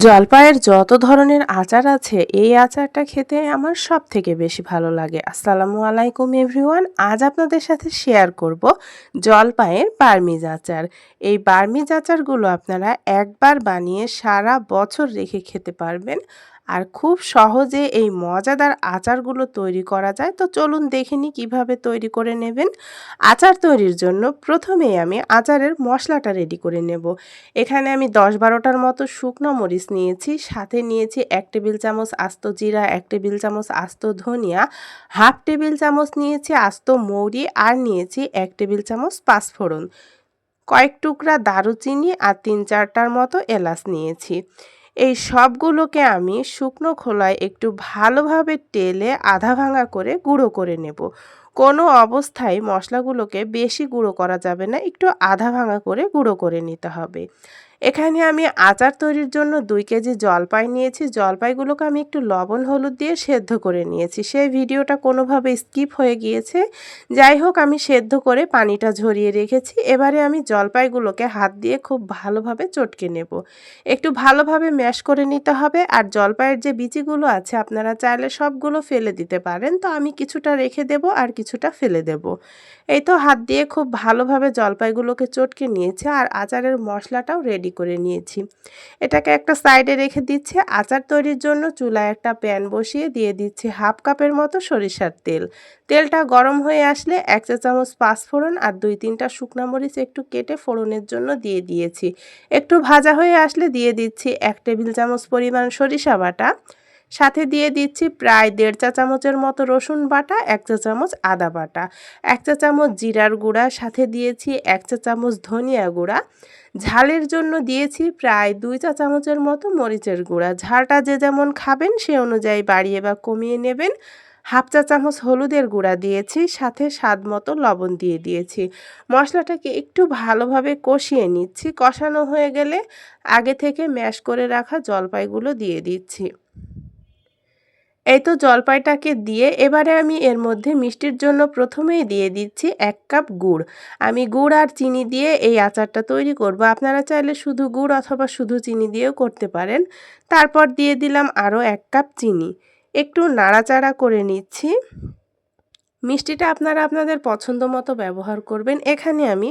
জলপাইয়ের যত ধরনের আচার আছে, এই আচারটা খেতে আমার সব থেকে বেশি ভালো লাগে। আসসালামু আলাইকুম এভরিওয়ান, আজ আপনাদের সাথে শেয়ার করব জলপাইয়ের বার্মিজ আচার। এই বার্মিজ আচারগুলো আপনারা একবার বানিয়ে সারা বছর রেখে খেতে পারবেন। আর খুব সহজে এই মজাদার আচারগুলো তৈরি করা যায়। তো চলুন দেখে নিই কীভাবে তৈরি করে নেবেন। আচার তৈরির জন্য প্রথমেই আমি আচারের মশলাটা রেডি করে নেব। এখানে আমি দশ বারোটার মতো শুকনো মরিচ নিয়েছি, সাথে নিয়েছি এক টেবিল চামচ আস্ত জিরা, এক টেবিল চামচ আস্ত ধনিয়া, হাফ টেবিল চামচ নিয়েছি আস্ত মৌরি আর নিয়েছি এক টেবিল চামচ পাঁচফোড়ন। কয়েক টুকরা দারুচিনি আর তিন চারটার মতো এলাচ নিয়েছি। এই সবগুলোকে আমি শুকনো খোলায় একটু ভালোভাবে তেলে আধা ভাঙা করে গুঁড়ো করে নেব। কোনো অবস্থায় মশলাগুলোকে বেশি গুঁড়ো করা যাবে না, একটু আধা ভাঙা করে গুঁড়ো করে নিতে হবে। এখানে আমি আচার তৈরির জন্য দুই কেজি জলপাই নিয়েছি। জলপাইগুলোকে আমি একটু লবণ, হলুদ দিয়ে সেদ্ধ করে নিয়েছি। সেই ভিডিওটা কোনোভাবে স্কিপ হয়ে গিয়েছে। যাই হোক, আমি সেদ্ধ করে পানিটা ঝরিয়ে রেখেছি। এবারে আমি জলপাইগুলোকে হাত দিয়ে খুব ভালোভাবে চটকে নেব। একটু ভালোভাবে ম্যাশ করে নিতে হবে। আর জলপাইয়ের যে বিচিগুলো আছে, আপনারা চাইলে সবগুলো ফেলে দিতে পারেন। তো আমি কিছুটা রেখে দেব আর কিছুটা ফেলে দেব। এই তো হাত দিয়ে খুব ভালোভাবে জলপাইগুলোকে চটকে নিয়েছে। আর আচারের মশলাটাও রেডি করে নিয়েছি। এটাকে একটা সাইডে রেখে দিচ্ছে। আচার তৈরির জন্য চুলায় একটা প্যান বসিয়ে দিয়ে দিচ্ছি হাফ কাপের মতো সরিষার তেল। তেলটা গরম হয়ে আসলে এক চা চামচ পাঁচফোড়ন আর দুই তিনটা শুকনো মরিচ একটু কেটে ফোড়নের জন্য দিয়ে দিয়েছি। একটু ভাজা হয়ে আসলে দিয়ে দিচ্ছি এক টেবিল চামচ পরিমাণ সরিষা বাটা। সাথে দিয়ে দিচ্ছি প্রায় দেড় চা চামচের মতো রসুন বাটা, এক চা চামচ আদা বাটা। এক চা চামচ জিরার গুঁড়া, সাথে দিয়েছি এক চা চামচ ধনিয়া গুঁড়া। ঝালের জন্য দিয়েছি প্রায় দুই চা চামচের মতো মরিচের গুঁড়া। ঝালটা যে যেমন খাবেন, সে অনুযায়ী বাড়িয়ে বা কমিয়ে নেবেন। হাফ চা চামচ হলুদের গুঁড়া দিয়েছি, সাথে স্বাদ মতো লবণ দিয়ে দিয়েছি। মশলাটাকে একটু ভালোভাবে কষিয়ে নিচ্ছি। কষানো হয়ে গেলে আগে থেকে ম্যাশ করে রাখা জলপাইগুলো দিয়ে দিচ্ছি। এই তো জলপাইটাকে দিয়ে এবারে আমি এর মধ্যে মিষ্টির জন্য প্রথমেই দিয়ে দিচ্ছি এক কাপ গুড়। আমি গুড় আর চিনি দিয়ে এই আচারটা তৈরি করব। আপনারা চাইলে শুধু গুড় অথবা শুধু চিনি দিয়েও করতে পারেন। তারপর দিয়ে দিলাম আরও এক কাপ চিনি। একটু নাড়াচাড়া করে নিচ্ছি। মিষ্টিটা আপনারা আপনাদের পছন্দ মতো ব্যবহার করবেন। এখানে আমি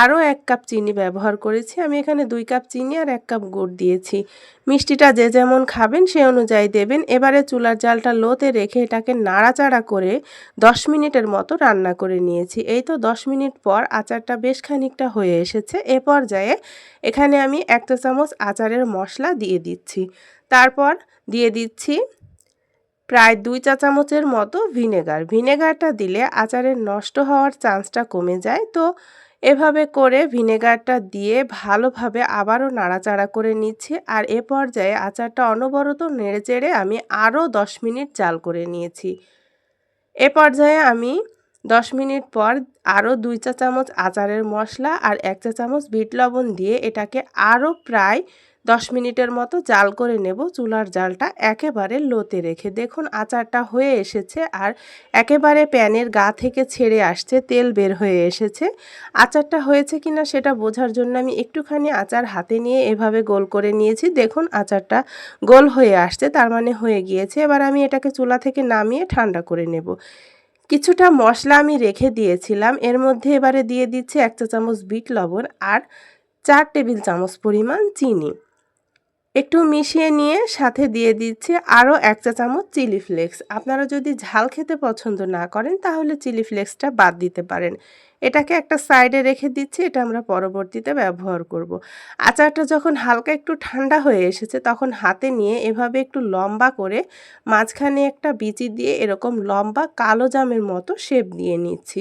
আরও এক কাপ চিনি ব্যবহার করেছি। আমি এখানে দুই কাপ চিনি আর এক কাপ গুড় দিয়েছি। মিষ্টিটা যে যেমন খাবেন সে অনুযায়ী দেবেন। এবারে চুলার জালটা লোতে রেখে এটাকে নাড়াচাড়া করে দশ মিনিটের মতো রান্না করে নিয়েছি। এই তো দশ মিনিট পর আচারটা বেশ খানিকটা হয়ে এসেছে। এ পর্যায়ে এখানে আমি একটা চামচ আচারের মশলা দিয়ে দিচ্ছি। তারপর দিয়ে দিচ্ছি প্রায় দুই চা চামচের মতো ভিনেগার। ভিনেগারটা দিলে আচারের নষ্ট হওয়ার চান্সটা কমে যায়। তো এভাবে করে ভিনেগারটা দিয়ে ভালোভাবে আবারও নাড়াচাড়া করে নিচ্ছি। আর এ পর্যায়ে আচারটা অনবরত নেড়ে চেড়ে আমি আরও দশ মিনিট জাল করে নিয়েছি। এ পর্যায়ে আমি দশ মিনিট পর আরও দুই চা চামচ আচারের মশলা আর এক চা চামচ বিট লবণ দিয়ে এটাকে আরও প্রায় দশ মিনিটের মতো জাল করে নেব। চুলার জালটা একেবারে লোতে রেখে। দেখুন, আচারটা হয়ে এসেছে আর একেবারে প্যানের গা থেকে ছেড়ে আসছে, তেল বের হয়ে এসেছে। আচারটা হয়েছে কিনা সেটা বোঝার জন্য আমি একটুখানি আচার হাতে নিয়ে এভাবে গোল করে নিয়েছি। দেখুন, আচারটা গোল হয়ে আসছে, তার মানে হয়ে গিয়েছে। এবার আমি এটাকে চুলা থেকে নামিয়ে ঠান্ডা করে নেব। কিছুটা মশলা আমি রেখে দিয়েছিলাম। এর মধ্যে এবারে দিয়ে দিচ্ছি এক চা চামচ বিট লবণ আর চার টেবিল চামচ পরিমাণ চিনি। একটু মিশিয়ে নিয়ে সাথে দিয়ে দিচ্ছি আরও এক চা চামচ চিলি ফ্লেক্স। আপনারা যদি ঝাল খেতে পছন্দ না করেন, তাহলে চিলি ফ্লেক্সটা বাদ দিতে পারেন। এটাকে একটা সাইডে রেখে দিচ্ছি, এটা আমরা পরবর্তীতে ব্যবহার করব। আচারটা যখন হালকা একটু ঠান্ডা হয়ে এসেছে, তখন হাতে নিয়ে এভাবে একটু লম্বা করে মাঝখানে একটা বিচি দিয়ে এরকম লম্বা কালো জামের মতো শেপ দিয়ে নিচ্ছি।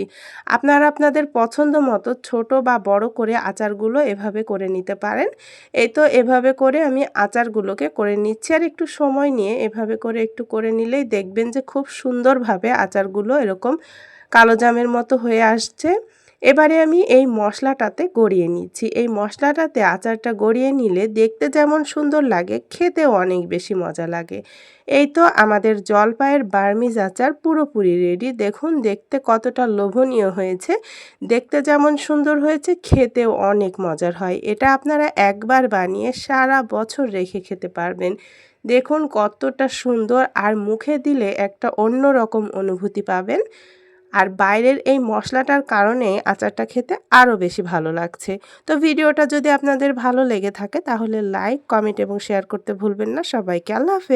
আপনারা আপনাদের পছন্দ মতো ছোট বা বড় করে আচারগুলো এভাবে করে নিতে পারেন। এই তো এভাবে করে আমি আচারগুলোকে করে নিচ্ছি আর একটু সময় নিয়ে এভাবে করে একটু করে নিলেই দেখবেন যে খুব সুন্দরভাবে আচারগুলো এরকম কালো জামের মতো হয়ে আসছে। এবারে আমি এই মশলাটাতে গড়িয়ে নিচ্ছি। এই মশলাটাতে আচারটা গড়িয়ে নিলে দেখতে যেমন সুন্দর লাগে, খেতেও অনেক বেশি মজা লাগে। এই তো আমাদের জলপাইয়ের বার্মিজ আচার পুরোপুরি রেডি দেখুন, দেখতে কতটা লোভনীয় হয়েছে। দেখতে যেমন সুন্দর হয়েছে, খেতেও অনেক মজার হয়। এটা আপনারা একবার বানিয়ে সারা বছর রেখে খেতে পারবেন। দেখুন কতটা সুন্দর, আর মুখে দিলে একটা অন্য রকম অনুভূতি পাবেন। আর বাইরের এই মশলাটার কারণে আচারটা খেতে আরও বেশি ভালো লাগছে। তো ভিডিওটা যদি আপনাদের ভালো লেগে থাকে তাহলে লাইক, কমেন্ট এবং শেয়ার করতে ভুলবেন না। সবাইকে আল্লাহ হাফেজ।